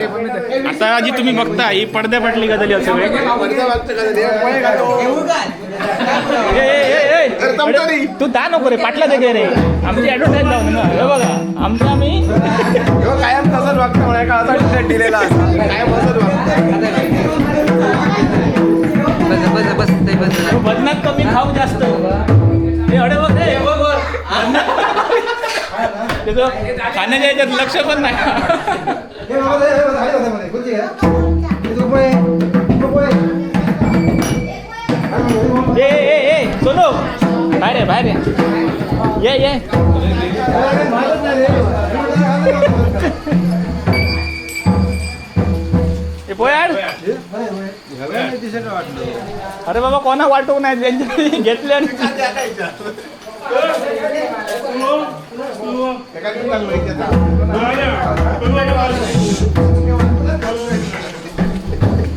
आता जी तुम्ही बघता ही पडद्या पडली गजली असं तू दा नको रे पाटला घे रे. आमची ऍडव्हर्टाईज लावून ना हे बघा आमचं आम्ही कायम तसंच वागतं म्हणे का असा टी-शर्ट दिलेला कायम तसंच वागतं. बस बस बस ते बस बदनात कमी खाऊ जास्त. हे अडे बघ हे बघ बघ. त्याचं खाण्याच्या याच्यात लक्ष पण नाही. ए ए ए सोनू. बाहेर आहे बाहेर आहे ये ये. ए पोय आड अरे बाबा कोणा वाटू नाही त्यांच्या घेतले आणि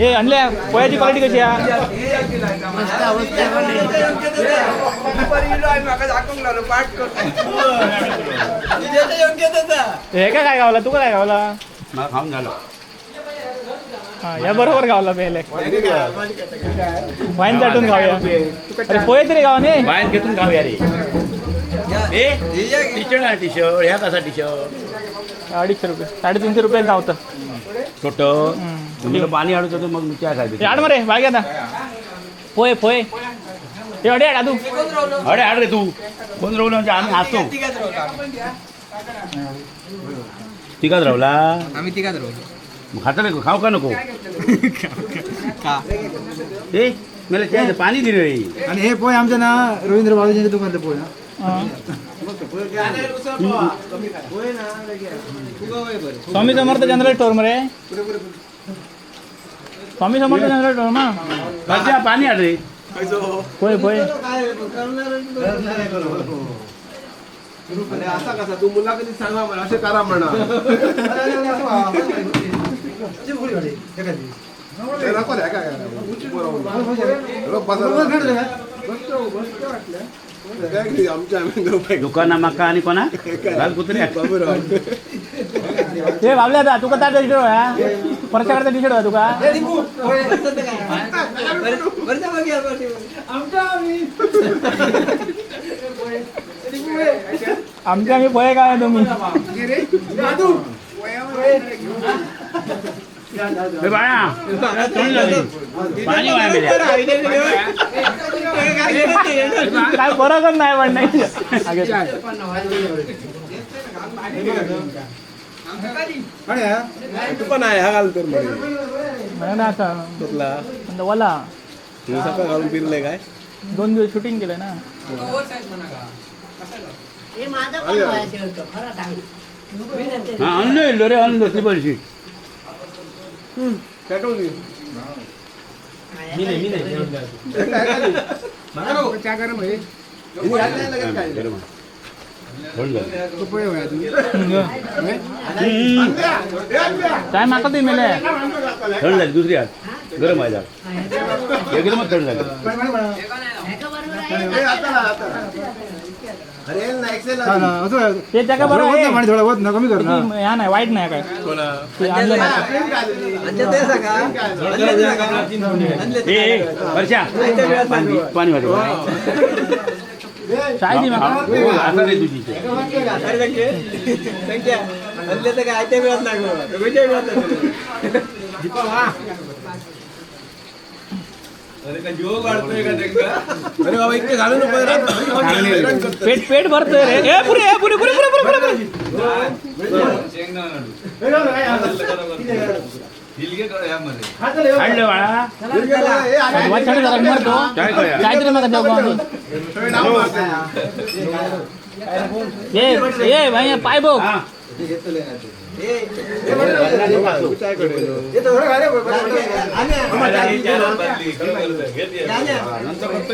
हे आणल्या पोयाची क्वालिटी कशी आहे? हे का काय गावला? तू काय गावला? खाऊन झालं. हा या बरोबर गावला पहिले. वाईन चाटून खाऊया अरे पोहे तरी गावाने बाहेर घेतून खाऊया रे. टी शर्ट ह्या कसा टी शर्ट अडीचशे रुपये साडेतीनशे रुपये गावतं छोट. तुम्ही पाणी अडवतो तर मग काय हे खायचं. आड मरे बागे आता. पोहे पोहे हे अडे आड तू अरे आड रे तू. कोण राहुल म्हणजे आम्ही असतो तिघात राहुला आम्ही तिघात राहू. मग खाता नको खाऊ का नको? का ए मला त्याचं पाणी दिलं रे. आणि हे पोय आमच्या ना रवींद्र बाबाजींच्या दुकानातलं पोय ना. स्वामी समर्थ जनरल स्टोर मरे. स्वामी समर्थ जनरल स्टोर ना. कशा पाणी रे पोहे पोहे असा कसा तू मुलाखतीत सांगा मला असे करा म्हणा दुकाना मका आणि कोणा? लाल कुत्र्या हे बाबल्या आता तुका त्या परशाकडचा टी शर्ट होया तुका आमच्या आम्ही. पोहे काय तुम्ही. काय फरकच नाही पण नाही जा. तू पण आहे हा घाल तर नाही ना आता म्हणलं वला सकाळ घालून फिरलंय काय दोन दिवस शूटिंग केलंय ना हे माझं पण व्हायचं होतं खरं सांग हा आणलो रे आणलो स्लीपर सीट काय माका ते मेले थंड झाली दुसरी हात गरम आहे झाड एकदमच थंड झाली. ते त्याका बरं आहे? पाणी थोडं होत ना कमी कर ह्या नाही वाईट नाही काय? ते आणलं नाही. वर्षा. पाणी पाणी वाटत आता रे तुझी. बाबा इतके घालू नको पेट पेट भरतोय रे. ए पुरे ए पुरे पुरे पुरे पुरे पुरे पुरे. काढलं बाळा वाचाडे जरा मरतो. काय? काय ये भाई पाय बघ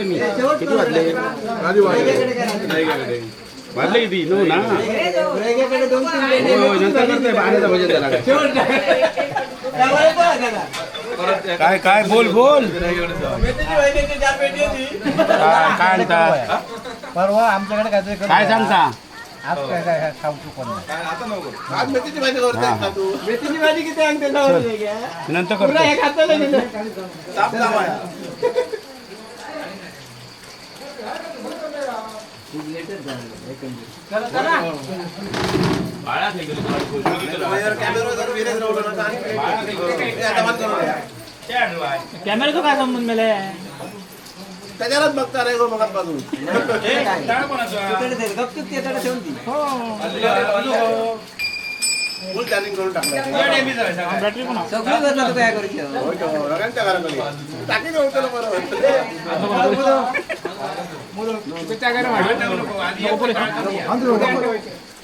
मी किती नऊ ना नंतर भजन त्याला काय. काय काय बोल बोल. काय काय आणता परवा आमच्याकडे काहीतरी काय सांगता? आज मेथीची भाजी करतोय का तू मेथीची भाजी किती आणते. नंतर पुन्हा हे खातं नाही तिथं. ताप लावाया ભાડા થઈ ગયું કેમેરો તો काय संबंध मेले त्याच्यालाच बघता रे मग बाजू फुल चार्जिंग करून टाकलं बॅटरी पण सगळं करणार तू काय करायचं टाकी देऊ त्याला बरोबर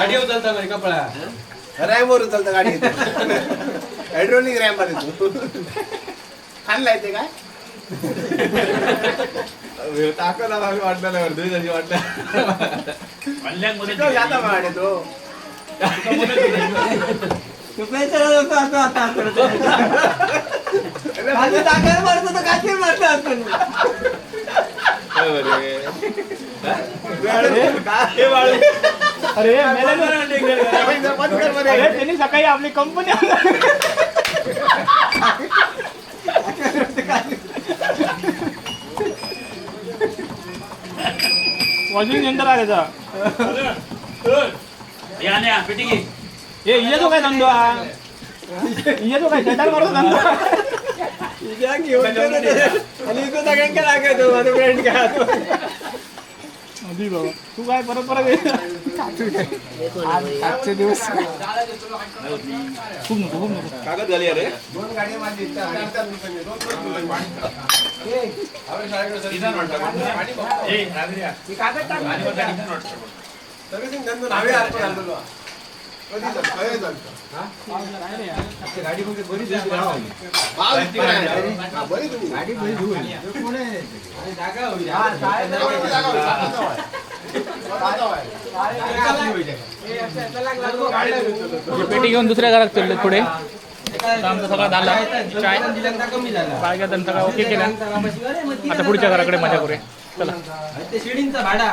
तो तू आणलं शिवसेनेत. शिवसेनेत आणलं. रॅमवर चालतं गाडी. हायड्रोलिक रॅम आले तू. खानला येते काय? टाकला वाटलं नाही वाटतं शिकव जाता माडे तो. अरे मेले ना. अरे त्यांनी सकाळी आपली कंपनी वॉशिंग सेंटर आहे. त्याचा ए इये तो काय धंदो? हा इये तो काय सेंटर मारतो धंदो? बाबा तू. काय परत परत ये. आजचे दिवस खूप नको खूप नको कागद झाली अरे दोन गाडी माझी इच्छा आहे. चार दिवसांनी, दोन दोन दिवसांनी पाणी. आपण शाळेकडे सर्व्हिसिंग सर्व्हिसिंग धंदो नावे अर्थ घालतो कधी झालं? खरं झालं. भाव इतका नाही. हा, बरी तुम्ही. जागा होईल. जागा होईल. जागा होईल. हे पेटी घेऊन दुसऱ्या घरात चालले पुढे. आमचा सगळा सगळं चाय. झाला बाळग्या सगळं ओके केला आता पुढच्या घराकडे मजा करूया. चला. शिडींचा भाडा.